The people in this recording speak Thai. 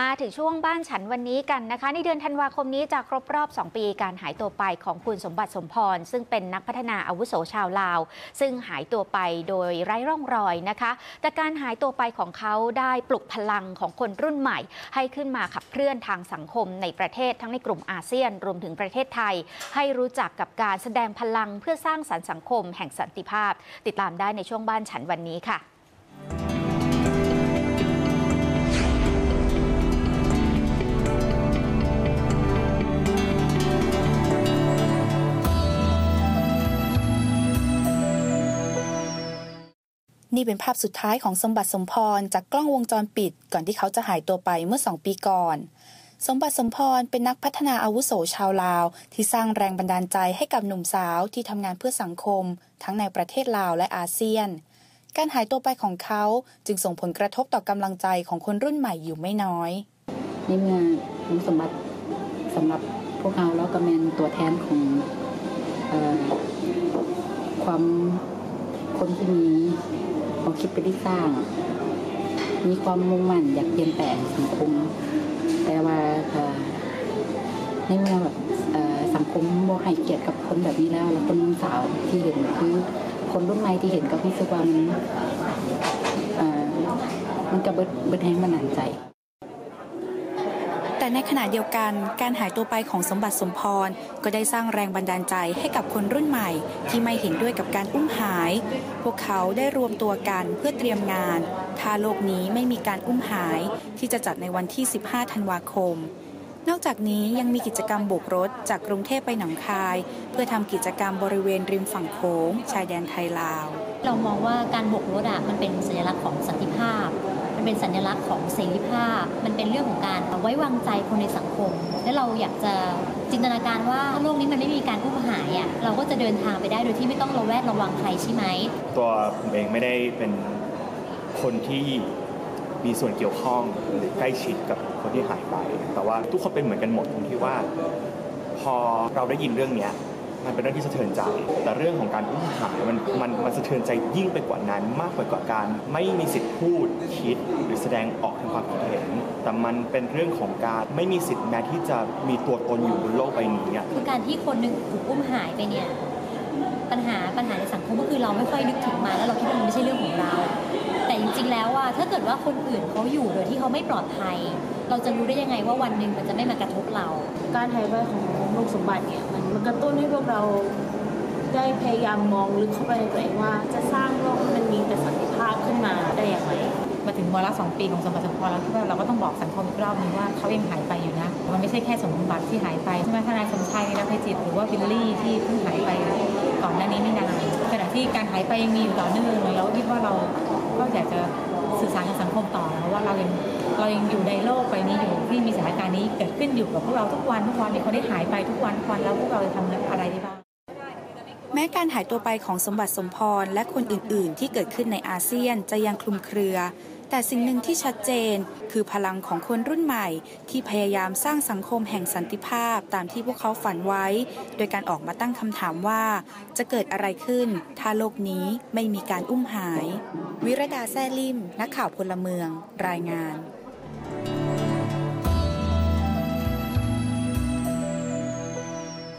มาถึงช่วงบ้านฉันวันนี้กันนะคะ ในเดือนธันวาคมนี้จะครบรอบ 2 ปีการหายตัวไปของคุณสมบัติสมพร ซึ่งเป็นนักพัฒนาอาวุโสชาวลาว ซึ่งหายตัวไปโดยไร้ร่องรอยนะคะ แต่การหายตัวไปของเขาได้ปลุกพลังของคนรุ่นใหม่ ให้ขึ้นมาขับเคลื่อนทางสังคมในประเทศทั้งในกลุ่มอาเซียนรวมถึงประเทศไทย ให้รู้จักกับการแสดงพลังเพื่อสร้างสรรค์สังคมแห่งสันติภาพ ติดตามได้ในช่วงบ้านฉันวันนี้ค่ะ นี่เป็นภาพสุดท้ายของสมบัติสมพรจากกล้องวงจรปิด ก่อนที่เขาจะหายตัวไปเมื่อสองปีก่อน สมบัติสมพรเป็นนักพัฒนาอาวุโสชาวลาว ที่สร้างแรงบันดาลใจให้กับหนุ่มสาวที่ทำงานเพื่อสังคม ทั้งในประเทศลาวและอาเซียน การหายตัวไปของเขาจึงส่งผลกระทบต่อกำลังใจของคนรุ่นใหม่อยู่ไม่น้อยในเมื่อคุณสมบัติสำหรับพวกเราแล้วก็เป็นตัวแทนของอความคนที่มี ความคิดไปที่สร้าง มีความมุ่งมั่นอยากเปลี่ยนแปลงสังคม แต่ว่าในเมื่อแบบสังคมโมให้เกียรติกับคนแบบนี้แล้ว แล้วคนสาวที่เห็นคือคนรุ่นใหม่ที่เห็นก็รู้สึกว่ามันเอ่อมันก็เบิดเบิดแห้งมันหนันใจ ในขณะเดียวกันการหายตัวไปของสมบัติสมพร ก็ได้สร้างแรงบันดาลใจให้กับคนรุ่นใหม่ ที่ไม่เห็นด้วยกับการอุ้มหาย พวกเขาได้รวมตัวกันเพื่อเตรียมงาน ถ้าโลกนี้ไม่มีการอุ้มหาย ที่จะจัดในวันที่ 15 ธันวาคม นอกจากนี้ยังมีกิจกรรมโบกรถจากกรุงเทพไปหนองคาย เพื่อทำกิจกรรมบริเวณริมฝั่งโขงชายแดนไทยลาว เรามองว่าการโบกรถอะมันเป็นสัญลักษณ์ของสันติภาพ มันเป็นสัญลักษณ์ของเสรีภาพ มันเป็นเรื่องของการไว้วางใจคนในสังคม และเราอยากจะจินตนาการว่าถ้าโลกนี้มันไม่มีการอุ้มหายอะเราก็จะเดินทางไปได้โดยที่ไม่ต้องระแวดระวังใครใช่ไหม ตัวผมเองไม่ได้เป็นคนที่มีส่วนเกี่ยวข้องหรือใกล้ชิดกับคนที่หายไป แต่ว่าทุกคนเป็นเหมือนกันหมดตรงที่ว่า พอเราได้ยินเรื่องเนี้ย มันเป็นเรื่องที่สะเทือนใจ แต่เรื่องของการอุ้มหายมันมันมันสะเทือนใจยิ่งไปกว่านั้น มากไปกว่าการ ไม่มีสิทธิ์พูดคิด หรือแสดงออกถึงความคิดเห็น แต่มันเป็นเรื่องของการไม่มีสิทธิ์แม้ที่จะมีตัวตนอยู่บนโลกใบนี้อะคือการที่คนหนึ่งถูกอุ้มหายไปเนี่ยปัญหาปัญหาในสังคมก็คือเราไม่ค่อยนึกถึงมาแล้วเราคิดว่ามันไม่ใช่เรื่องของเรา แต่จริงๆแล้วว่าถ้าเกิดว่าคนอื่นเขาอยู่โดยที่เขาไม่ปลอดภัย เราจะรู้ได้ยังไงว่าวันหนึ่งมันจะไม่มากระทบเรา การหายไปของลูกสมบัติเนี่ยมันมันกระตุ้นให้พวกเราได้พยายามมองลึกเข้าไปในตัวเองว่า จะสร้างโลกให้มันมีแต่สันติภาพขึ้นมาได้อย่างไรมาถึงวาระสองปีของสมบัติสมพรแล้วคิดว่าเราก็ต้องบอกสังคมอีกรอบนึงว่าเขายังหายไปอยู่นะ มันไม่ใช่แค่สมบัติที่หายไปใช่ไหมทนายสมชัยนะภัยจิตหรือว่าวิลลี่ที่เพิ่งหายไปก่อนหน้านี้ไม่นานขณะที่การหายไปยังมีอยู่ต่อเนื่องเราก็คิดว่าเรา ก็อยากจะสื่อสารกับสังคมต่อนะว่าเรายังเรายังอยู่ในโลกใบนี้อยู่ที่มีสถานการณ์นี้เกิดขึ้นอยู่กับพวกเราทุกวันทุกวันมีคนได้หายไปทุกวันทุกวันแล้วพวกเราจะทำอะไรได้บ้างแม้การหายตัวไปของสมบัติสมพรและคนอื่น ๆ ที่เกิดขึ้นในอาเซียนจะยังคลุมเครือ แต่สิ่งหนึ่งที่ชัดเจน คือพลังของคนรุ่นใหม่ ที่พยายามสร้างสังคมแห่งสันติภาพตามที่พวกเขาฝันไว้ โดยการออกมาตั้งคำถามว่า จะเกิดอะไรขึ้น ถ้าโลกนี้ไม่มีการอุ้มหาย วิรดาแซ่ลิมนักข่าวพลเมือง รายงาน